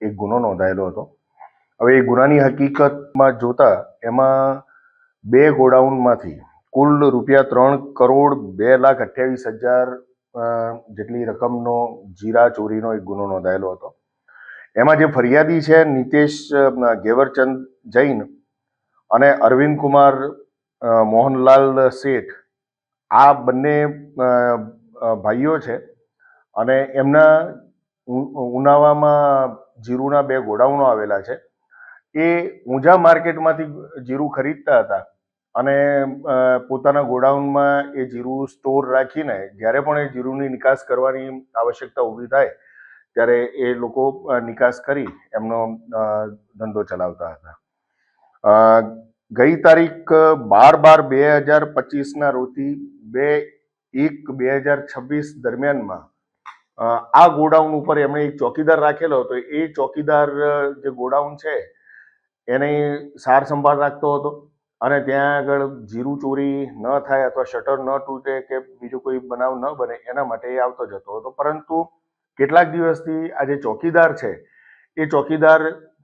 એક ગુનો નોંધાયેલો હતો. હવે એ ગુનાની હકીકતમાં જોતા એમાં બે ગોડાઉનમાંથી કુલ રૂપિયા ત્રણ કરોડ બે લાખ અઠ્યાવીસ હજાર જેટલી રકમનો જીરા ચોરીનો એક ગુનો નોંધાયેલો હતો. એમાં જે ફરિયાદી છે નિતેશ ઘેવરચંદ જૈન અને અરવિંદ કુમાર મોહનલાલ શેઠ આ બંને ભાઈઓ છે અને એમના ઉનાવામાં જીરુના બે ગોડાઉનો આવેલા છે. એ ઊંઝા માર્કેટમાંથી જીરું ખરીદતા હતા અને પોતાના ગોડાઉનમાં એ જીરું સ્ટોર રાખીને જ્યારે પણ એ જીરુની નિકાસ કરવાની આવશ્યકતા ઊભી થાય ત્યારે એ લોકો નિકાસ કરી એમનો ધંધો ચલાવતા હતા. ગઈ તારીખ બાર બાર બે હજાર પચીસના રોજથી બે એક બે હજાર છવ્વીસ દરમિયાનમાં આ ગોડાઉન ઉપર એમણે એક ચોકીદાર રાખેલો હતો. એ ચોકીદાર જે ગોડાઉન છે, એની સાર સંભાળ રાખતો હતો અને ત્યાં આગળ જીરું ચોરી ન થાય અથવા શટર ન તૂટે કે બીજો કોઈ બનાવ ન બને એના માટે એ આવતો જતો હતો. પરંતુ કેટલાક દિવસથી આ જે ચોકીદાર છે, એ ચોકીદાર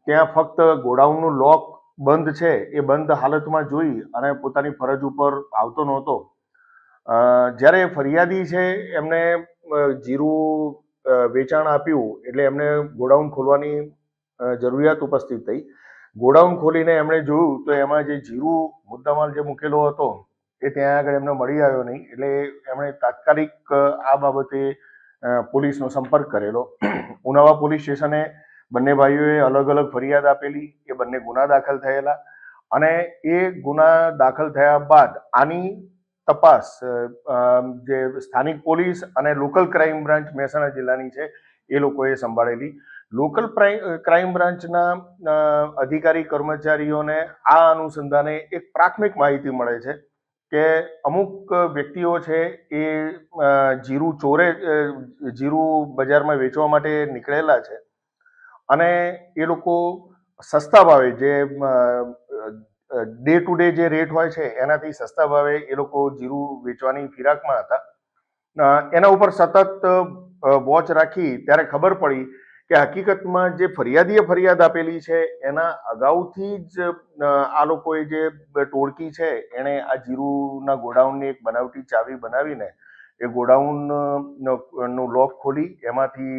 ત્યાં ફક્ત ગોડાઉનનું લોક બંધ છે, એ બંધ હાલતમાં જોઈ અને પોતાની ફરજ ઉપર આવતો નહોતો. જ્યારે ફરિયાદી છે, એમને જીરું વેચાણ આપ્યું એટલે એમને ગોડાઉન ખોલવાની જરૂરિયાત ઉપસ્થિત થઈ. ગોડાઉન ખોલીને એમણે જોયું તો એમાં જે જીરું મુદ્દામાલ જે મૂકેલો હતો એ ત્યાં આગળ એમને મળી આવ્યો નહીં. એટલે એમણે તાત્કાલિક આ બાબતે પોલીસનો સંપર્ક કરેલો. ઉનાવા પોલીસ સ્ટેશને બંને ભાઈઓએ અલગ અલગ ફરિયાદ આપેલી, એ બંને ગુના દાખલ થયેલા. અને એ ગુના દાખલ થયા બાદ આની તપાસ જે સ્થાનિક પોલીસ અને લોકલ ક્રાઇમ બ્રાન્ચ મહેસાણા જિલ્લાની છે, એ લોકોએ સંભાળેલી. લોકલ ક્રાઇમ બ્રાન્ચના અધિકારી કર્મચારીઓને આ અનુસંધાને એક પ્રાથમિક માહિતી મળે છે કે અમુક વ્યક્તિઓ છે એ જીરું ચોરે જીરું બજારમાં વેચવા માટે નીકળેલા છે અને એ લોકો સસ્તા ભાવે જે ડે ટુ ડે જે રેટ હોય છે, એનાથી સસ્તા ભાવે એ લોકો જીરું વેચવાની ફિરાકમાં હતા. એના ઉપર સતત વોચ રાખી ત્યારે ખબર પડી કે હકીકતમાં જે ફરિયાદીએ ફરિયાદ આપેલી છે, એના અગાઉથી જ આ લોકોએ જે ટોળકી છે, એણે આ જીરુના ગોડાઉનની એક બનાવટી ચાવી બનાવીને એ ગોડાઉનનું લોક ખોલી, એમાંથી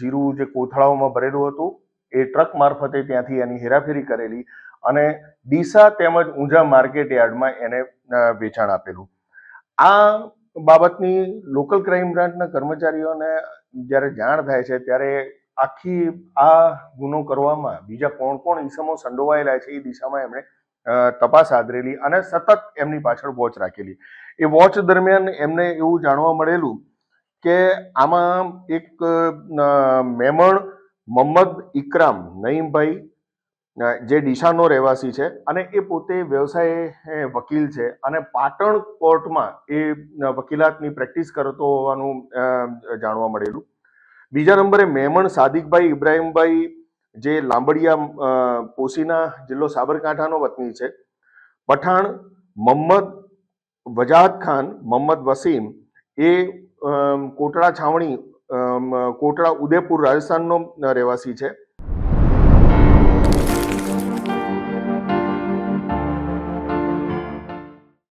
જીરું જે કોથળાઓમાં ભરેલું હતું, એ ટ્રક મારફતે ત્યાંથી એની હેરાફેરી કરેલી. અને ડીસા તેમજ ઊંઝા માર્કેટ યાર્ડમાં એને વેચાણ આપેલું. આ બાબતની લોકલ ક્રાઇમ બ્રાન્ચના કર્મચારીઓને જ્યારે જાણ થાય છે, ત્યારે આખી આ ગુનો કરવામાં બીજા કોણ કોણ ઈસમો સંડોવાયેલા છે, એ દિશામાં એમણે તપાસ આદરેલી અને સતત એમની પાછળ વોચ રાખેલી. એ વોચ દરમિયાન એમને એવું જાણવા મળેલું કે આમાં એક મેમણ મોહમ્મદ ઇકરામ નઈમભાઈ જે ડીસાનો રહેવાસી છે અને એ પોતે વ્યવસાય વકીલ છે અને પાટણ કોર્ટમાં એ વકીલાતની પ્રેક્ટિસ કરતો હોવાનું જાણવા મળેલું. બીજા નંબરે મેમણ સાદિકભાઈ ઇબ્રાહીમભાઈ, જે લાંબડિયા પોસીના જિલ્લો સાબરકાંઠાનો વતની છે. પઠાણ મોહમ્મદ વજાહત ખાન મોહમ્મદ વસીમ, એ કોટડા છાવણી કોટડા ઉદયપુર રાજસ્થાનનો રહેવાસી છે.